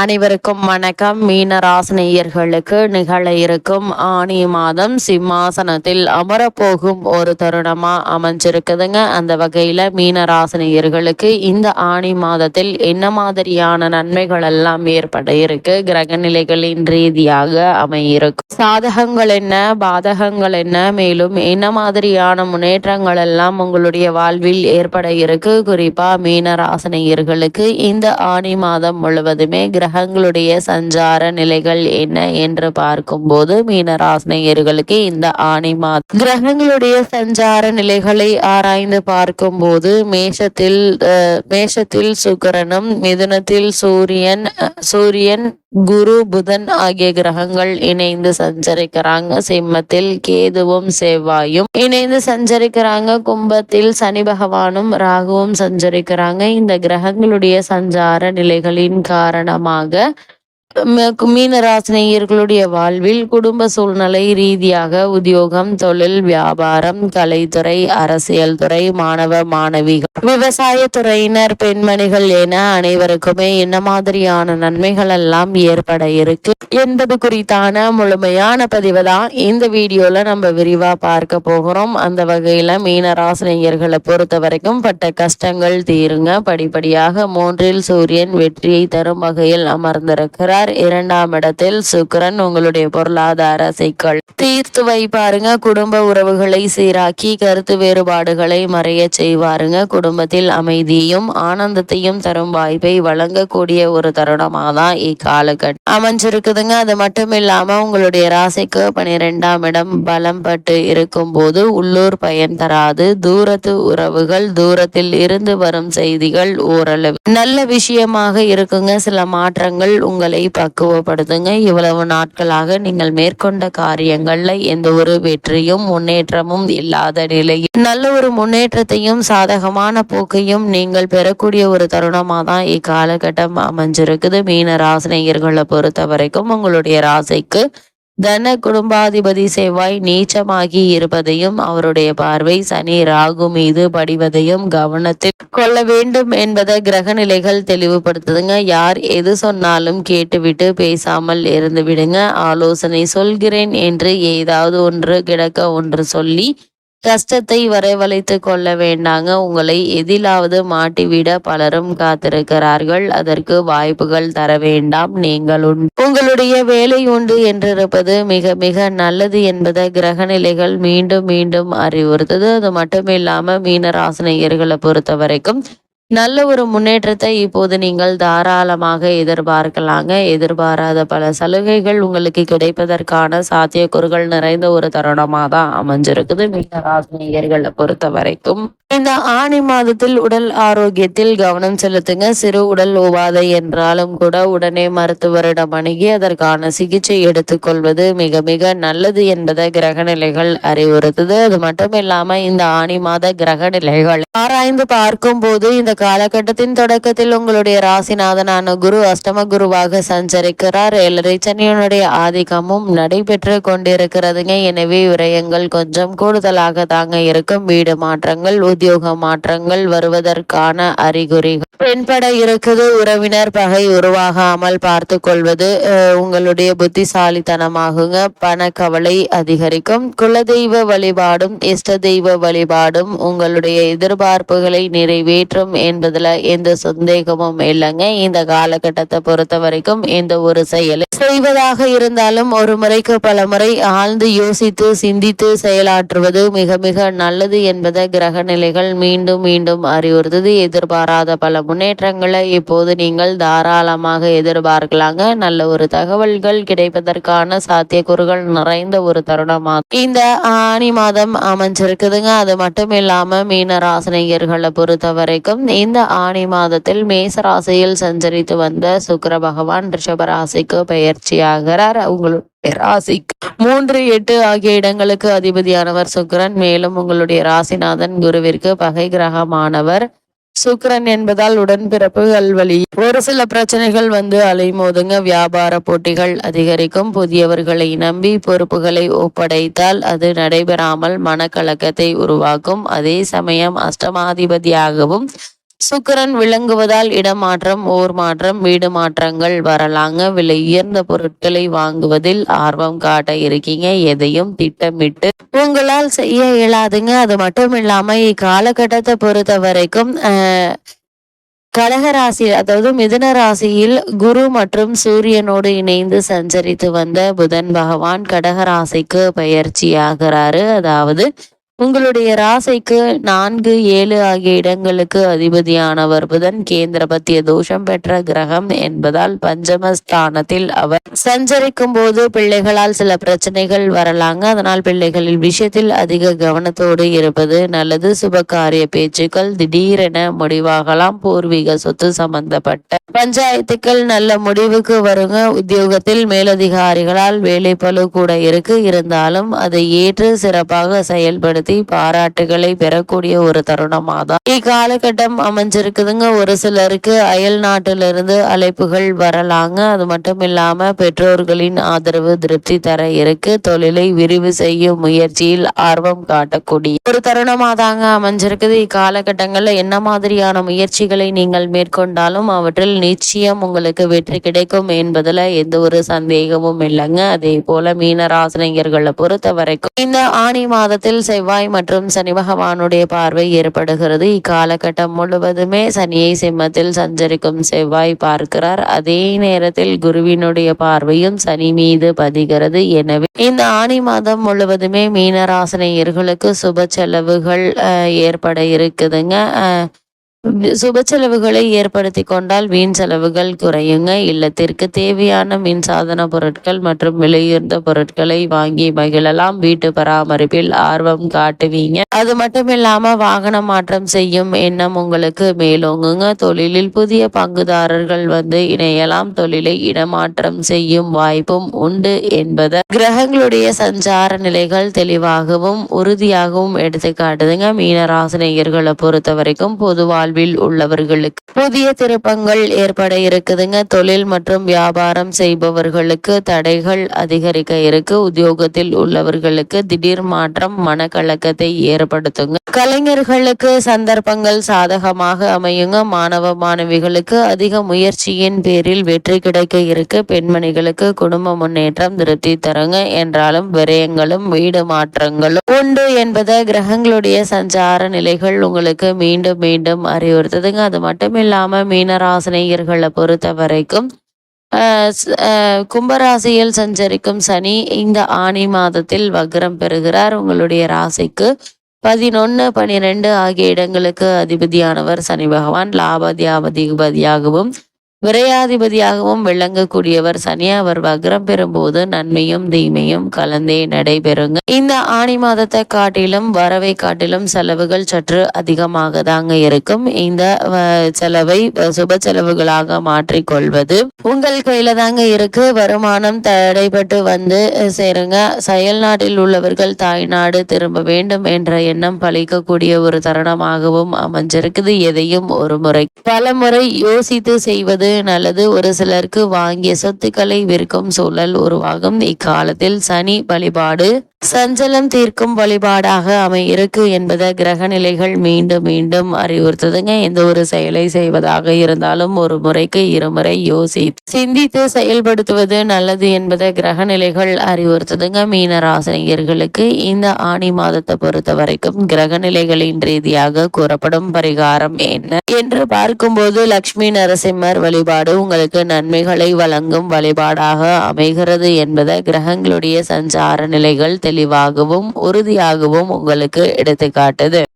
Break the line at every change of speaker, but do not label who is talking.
அனைவருக்கும் வணக்கம். மீனராசினியர்களுக்கு நிகழ இருக்கும் ஆணி மாதம் சிம்மாசனத்தில் அமரப்போகும் ஒரு தருணமா அமைஞ்சிருக்குதுங்க. அந்த வகையில மீனராசினியர்களுக்கு இந்த ஆணி மாதத்தில் என்ன மாதிரியான நன்மைகள் எல்லாம் ஏற்பட இருக்கு? கிரக நிலைகளின் ரீதியாக அமையிருக்கும் சாதகங்கள் என்ன? பாதகங்கள் என்ன? மேலும் என்ன மாதிரியான முன்னேற்றங்கள் எல்லாம் உங்களுடைய வாழ்வில் ஏற்பட இருக்கு? குறிப்பா மீனராசினியர்களுக்கு இந்த ஆணி மாதம் முழுவதுமே கிரகங்களுடைய சஞ்சார நிலைகள் என்ன என்று பார்க்கும்போது மீனராசினியர்களுக்கு இந்த ஆணி மாதம். கிரகங்களுடைய சஞ்சார நிலைகளை ஆராய்ந்து பார்க்கும்போது மேஷத்தில் மேஷத்தில் சுக்கரனும் மிதுனத்தில் சூரியன் சூரியன் குரு புதன் ஆகிய கிரகங்கள் இணைந்து சஞ்சரிக்கிறாங்க. சிம்மத்தில் கேதுவும் செவ்வாயும் இணைந்து சஞ்சரிக்கிறாங்க. கும்பத்தில் சனி பகவானும் ராகுவும் சஞ்சரிக்கிறாங்க. இந்த கிரகங்களுடைய சஞ்சார நிலைகளின் காரணமாக மீனராசினியர்களுடைய வாழ்வில் குடும்ப சூழ்நிலை ரீதியாக உத்தியோகம் தொழில் வியாபாரம் கலைத்துறை அரசியல் துறை மாணவ மாணவிகள் விவசாய துறையினர் பெண்மணிகள் என அனைவருக்குமே என்ன மாதிரியான நன்மைகள் எல்லாம் ஏற்பட இருக்கு என்பது குறித்தான முழுமையான பதிவு தான் இந்த வீடியோல நம்ம விரிவா பார்க்க போகிறோம். அந்த வகையில மீனராசினியர்களை பொறுத்த வரைக்கும் பட்ட கஷ்டங்கள் தீருங்க. படிப்படியாக மூன்றில் சூரியன் வெற்றியை தரும் வகையில் அமர்ந்திருக்கிறார். இருக்கிறார் இரண்டாம் இடத்தில் சுக்கரன் உங்களுடைய பொருளாதார சிக்கல். தீர்த்து வைப்பாருங்க. குடும்ப உறவுகளை சீராக்கி கருத்து வேறுபாடுகளை மறைய செய்வாருங்க. குடும்பத்தில் அமைதியும் ஆனந்தத்தையும் தரும் வாய்ப்பை வழங்கக்கூடிய ஒரு தருணமாக தான் இக்காலகட்டம் அமைஞ்சிருக்குதுங்க. அது மட்டும் இல்லாம உங்களுடைய ராசிக்கு பனிரெண்டாம் இடம் பலம் பட்டு இருக்கும் போது உள்ளூர் பயன் தராது. தூரத்து உறவுகள் தூரத்தில் இருந்து வரும் செய்திகள் ஓரளவு நல்ல விஷயமாக இருக்குங்க. சில மாற்றங்கள் உங்களை பக்குவப்படுத்துங்க. இவ்வளவு நாட்களாக நீங்கள் மேற்கொண்ட காரியங்கள்ல எந்த ஒரு வெற்றியும் முன்னேற்றமும் இல்லாத நிலையில். நல்ல ஒரு முன்னேற்றத்தையும் சாதகமான போக்கையும் நீங்கள் பெறக்கூடிய ஒரு தருணமாக தான் இக்காலகட்டம் அமைஞ்சிருக்குது. மீன ராசினியர்களை பொறுத்த வரைக்கும் உங்களுடைய ராசிக்கு தன குடும்பாதிபதி செவ்வாய் நீச்சமாகி இருப்பதையும் அவருடைய பார்வை சனி ராகு மீது படிவதையும் கவனத்தில் கொள்ள வேண்டும் என்பதை கிரக நிலைகள் தெளிவுபடுத்துதுங்க. யார் எது சொன்னாலும் கேட்டுவிட்டு பேசாமல் இருந்து விடுங்க ஆலோசனை சொல்கிறேன் என்று ஏதாவது ஒன்று கிடக்க ஒன்று சொல்லி கஷ்டத்தை வரவழைத்து கொள்ள வேண்டாங்க. உங்களை எதிலாவது மாட்டிவிட பலரும் காத்திருக்கிறார்கள். அதற்கு வாய்ப்புகள் தர வேண்டாம். நீங்கள் உங்களுடைய வேலை உண்டு என்றிருப்பது மிக மிக நல்லது என்பதை கிரகநிலைகள் மீண்டும் மீண்டும் அறிவுறுத்தது. அது மட்டும் இல்லாம மீனராசினியர்களை பொறுத்த வரைக்கும் நல்ல ஒரு முன்னேற்றத்தை இப்போது நீங்கள் தாராளமாக எதிர்பார்க்கலாங்க. எதிர்பாராத பல சலுகைகள் உங்களுக்கு கிடைப்பதற்கான சாத்தியக்கூறுகள் நிறைந்த ஒரு தருணமாக தான் அமைஞ்சிருக்குது மீனராசினியர்களை பொறுத்த வரைக்கும் இந்த ஆணி மாதத்தில் உடல் ஆரோக்கியத்தில் கவனம் செலுத்துங்க. சிறு உடல் உபாதை என்றாலும் கூட உடனே மருத்துவரிடம் அணுகி அதற்கான சிகிச்சை எடுத்துக்கொள்வது மிக மிக நல்லது என்பதை கிரக நிலைகள் அறிவுறுத்துது. அது மட்டும் இல்லாம இந்த ஆணி மாத கிரக நிலைகள் ஆராய்ந்து பார்க்கும் போது இந்த காலகட்டத்தின் தொடக்கத்தில் உங்களுடைய ராசிநாதனான குரு அஷ்டம குருவாக சஞ்சரிக்கிறார். ஏழரை சனியனுடைய ஆதிக்கமும் நடைபெற்று கொண்டிருக்கிறதுங்க. எனவே விரயங்கள் கொஞ்சம் கூடுதலாக தாங்க இருக்கும். வீடு மாற்றங்கள் உத்தியோக மாற்றங்கள் வருவதற்கான அறிகுறிகள் தென்பட இருக்குது. உறவினர் பகை உருவாகாமல் பார்த்து கொள்வது உங்களுடைய புத்திசாலித்தனமாகுங்க. பண கவலை அதிகரிக்கும். குலதெய்வ வழிபாடும் இஷ்ட தெய்வ வழிபாடும் உங்களுடைய எதிர்பார்ப்புகளை நிறைவேற்றும் என்பதுல எந்த சந்தேகமும் இல்லைங்க. இந்த காலகட்டத்தை பொறுத்த வரைக்கும் எந்த ஒரு செயல் செய்வதாக இருந்தாலும் ஒரு முறைக்கு பல முறை ஆழ்ந்து யோசித்து சிந்தித்து செயலாற்றுவது மிக மிக நல்லது என்பதை கிரக நிலைகள் மீண்டும் மீண்டும் அறிவுறுத்தது. எதிர்பாராத பல முன்னேற்றங்களை இப்போது நீங்கள் தாராளமாக எதிர்பார்க்கலாங்க. நல்ல ஒரு தகவல்கள் கிடைப்பதற்கான சாத்தியக்கூறுகள் நிறைந்த ஒரு தருணமாக இந்த ஆணி மாதம் அமைஞ்சிருக்குதுங்க. அது மட்டும் இல்லாம மீன ராசினியர்களை பொறுத்த வரைக்கும் இந்த ஆணி மாதத்தில் மேச ராசியில் சஞ்சரித்து வந்த சுக்கர பகவான் ரிஷபராசிக்கு பயிற்சியாகிறார் உங்களுடைய ராசிக்கு மூன்று எட்டு ஆகிய இடங்களுக்கு அதிபதியானவர் சுக்கரன். மேலும் உங்களுடைய ராசிநாதன் குருவிற்கு பகை கிரகமானவர். சுக்கரன் என்பதால் உடன்பிறப்புகள் வழி ஒரு சில பிரச்சனைகள் வந்து அலைமோதுங்க. வியாபார போட்டிகள் அதிகரிக்கும். புதியவர்களை நம்பி பொறுப்புகளை ஒப்படைத்தால் அது நடைபெறாமல் மனக்கலக்கத்தை உருவாக்கும். அதே சமயம் அஷ்டமாதிபதியாகவும் சுக்கிரன் விளங்குவதால் இடமாற்றம் ஓர் மாற்றம் வீடு மாற்றங்கள் வரலாங்க. விலை உயர்ந்த பொருட்களை வாங்குவதில் ஆர்வம் காட்ட இருக்கீங்க. எதையும் திட்டமிட்டு உங்களால் செய்ய இயலாதுங்க. அது மட்டும் இல்லாம இக்காலகட்டத்தை பொறுத்த வரைக்கும் கடகராசி அதாவது மிதுன ராசியில் குரு மற்றும் சூரியனோடு இணைந்து சஞ்சரித்து வந்த புதன் பகவான் கடகராசிக்கு பயிற்சி ஆகிறாரு அதாவது உங்களுடைய ராசிக்கு நான்கு ஏழு ஆகிய இடங்களுக்கு அதிபதியானவர் புதன். கேந்திர பத்திய தோஷம் பெற்ற கிரகம் என்பதால் பஞ்சமஸ்தானத்தில் அவர் சஞ்சரிக்கும் போது பிள்ளைகளால் சில பிரச்சனைகள் வரலாங்க. அதனால் பிள்ளைகளின் விஷயத்தில் அதிக கவனத்தோடு இருப்பது நல்லது. சுபகாரிய பேச்சுக்கள் திடீரென முடிவாகலாம். பூர்வீக சொத்து சம்பந்தப்பட்ட பஞ்சாயத்துக்கள் நல்ல முடிவுக்கு வருங்க. உத்தியோகத்தில் மேலதிகாரிகளால் வேலை பளு கூட இருக்கு. இருந்தாலும் அதை ஏற்று சிறப்பாக செயல்படுத்தி பாராட்டுகளை பெறக்கூடிய ஒரு தருணமாக தான் இக்காலகட்டம் அமைஞ்சிருக்குதுங்க. ஒரு சிலருக்கு அயல் நாட்டிலிருந்து அழைப்புகள் வரலாங்க. அது மட்டும் இல்லாம பெற்றோர்களின் ஆதரவு திருப்தி தர இருக்கு. தொழிலை விரிவு செய்யும் முயற்சியில் ஆர்வம் காட்டக்கூடிய ஒரு தருணமாக தாங்க அமைஞ்சிருக்குது இக்காலகட்டங்களில் என்ன மாதிரியான முயற்சிகளை நீங்கள் மேற்கொண்டாலும் அவற்றில் நிச்சயம் உங்களுக்கு வெற்றி கிடைக்கும் என்பதுல எந்த ஒரு சந்தேகமும் இல்லைங்க. அதே போல மீனராசினியர்களை பொறுத்த வரைக்கும் இந்த ஆணி மாதத்தில் செவ்வாய் மற்றும் சனி பகவானுடைய பார்வை ஏற்படுகிறது. இக்காலகட்டம் முழுவதுமே சனியை சிம்மத்தில் சஞ்சரிக்கும் செவ்வாய் பார்க்கிறார். அதே நேரத்தில் குருவினுடைய பார்வையும் சனி மீது பதிகிறது. எனவே இந்த ஆணி மாதம் முழுவதுமே மீனராசனையர்களுக்கு சுப செலவுகள் அஹ், ஏற்பட இருக்குதுங்க. அஹ், சுப செலவுகளை ஏற்படுத்தி கொண்டால் வீண் செலவுகள் குறையுங்க. இல்லத்திற்கு தேவையான மின்சாதன பொருட்கள் மற்றும் விலையுயர்ந்த பொருட்களை வாங்கி மகிழலாம். வீட்டு பராமரிப்பில் ஆர்வம் காட்டுவீங்க. அது மட்டும் இல்லாம வாகன மாற்றம் செய்யும் எண்ணம் உங்களுக்கு மேலோங்குங்க. தொழிலில் புதிய பங்குதாரர்கள் வந்து இணையலாம். தொழிலை இடமாற்றம் செய்யும் வாய்ப்பும் உண்டு என்பதை கிரகங்களுடைய சஞ்சார நிலைகள் தெளிவாகவும் உறுதியாகவும் எடுத்து காட்டுதுங்க. மீனராசினியர்களை பொறுத்த வரைக்கும் பொது வாழ்வில் உள்ளவர்களுக்கு புதிய திருப்பங்கள் ஏற்பட இருக்குதுங்க. தொழில் மற்றும் வியாபாரம் செய்பவர்களுக்கு தடைகள் அதிகரிக்க இருக்கு. உத்தியோகத்தில் உள்ளவர்களுக்கு திடீர் மாற்றம் மனக்கலக்கத்தை ஏற்படுத்துங்க கலைஞர்களுக்கு சந்தர்ப்பங்கள் சாதகமாக அமையுங்க. மாணவ மாணவிகளுக்கு அதிக முயற்சியின் பேரில் வெற்றி கிடைக்க இருக்கு. பெண்மணிகளுக்கு குடும்ப முன்னேற்றம் திருப்தி தருங்க. என்றாலும் விரயங்களும் வீடு மாற்றங்களும் உண்டு என்பதை கிரகங்களுடைய சஞ்சார நிலைகள் உங்களுக்கு மீண்டும் மீண்டும் அறிவுறுத்துதுங்க. அது மட்டும் இல்லாம மீனராசினியர்களை பொறுத்த வரைக்கும் ஆஹ் ஆஹ் கும்பராசியில் சஞ்சரிக்கும் சனி இந்த ஆணி மாதத்தில் வக்ரம் பெறுகிறார். உங்களுடைய ராசிக்கு பதினொன்னு பனிரெண்டு ஆகிய இடங்களுக்கு அதிபதியானவர் சனி பகவான். லாபதியாபதிபதியாகவும் விரையாதிபதியாகவும் விளங்கக்கூடியவர் சனி அவர் வக்ரம் பெறும்போது நன்மையும் தீமையும் கலந்தே நடைபெறுங்க. இந்த ஆணி மாதத்தை காட்டிலும் வரவை காட்டிலும் செலவுகள் சற்று அதிகமாக தாங்க இருக்கும். இந்த செலவை சுப செலவுகளாக மாற்றிக்கொள்வது உங்கள் கையில தாங்க இருக்கு. வருமானம் தடைபட்டு வந்து சேருங்க. செயல் நாட்டில் உள்ளவர்கள் தாய்நாடு திரும்ப வேண்டும் என்ற எண்ணம் பழிக்கக்கூடிய ஒரு தருணமாகவும் அமைஞ்சிருக்குது. எதையும் ஒரு முறை பல முறை யோசித்து செய்வது நல்லது ஒரு சிலருக்கு வாங்கிய சொத்துக்களை விற்கும் சூழல் உருவாகும். இக்காலத்தில் சனி வழிபாடு சஞ்சலம் தீர்க்கும் வழிபாடாக அமையிருக்கு என்பதை கிரக நிலைகள் மீண்டும் மீண்டும் அறிவுறுத்துதுங்க. எந்த ஒரு செயலை செய்வதாக இருந்தாலும் ஒரு முறைக்கு இருமுறை யோசி சிந்தித்து செயல்படுத்துவது நல்லது என்பதை கிரக நிலைகள் அறிவுறுத்துதுங்க. மீன ராசினியர்களுக்கு இந்த ஆணி மாதத்தை பொறுத்த வரைக்கும் கிரக நிலைகளின் ரீதியாக கூறப்படும் பரிகாரம் என்ன என்று பார்க்கும்போது லக்ஷ்மி நரசிம்மர் வழிபாடு உங்களுக்கு நன்மைகளை வழங்கும் வழிபாடாக அமைகிறது என்பதை கிரகங்களுடைய சஞ்சார நிலைகள் தெளிவாகவும் உறுதியாகவும் உங்களுக்கு எடுத்துக்காட்டுது.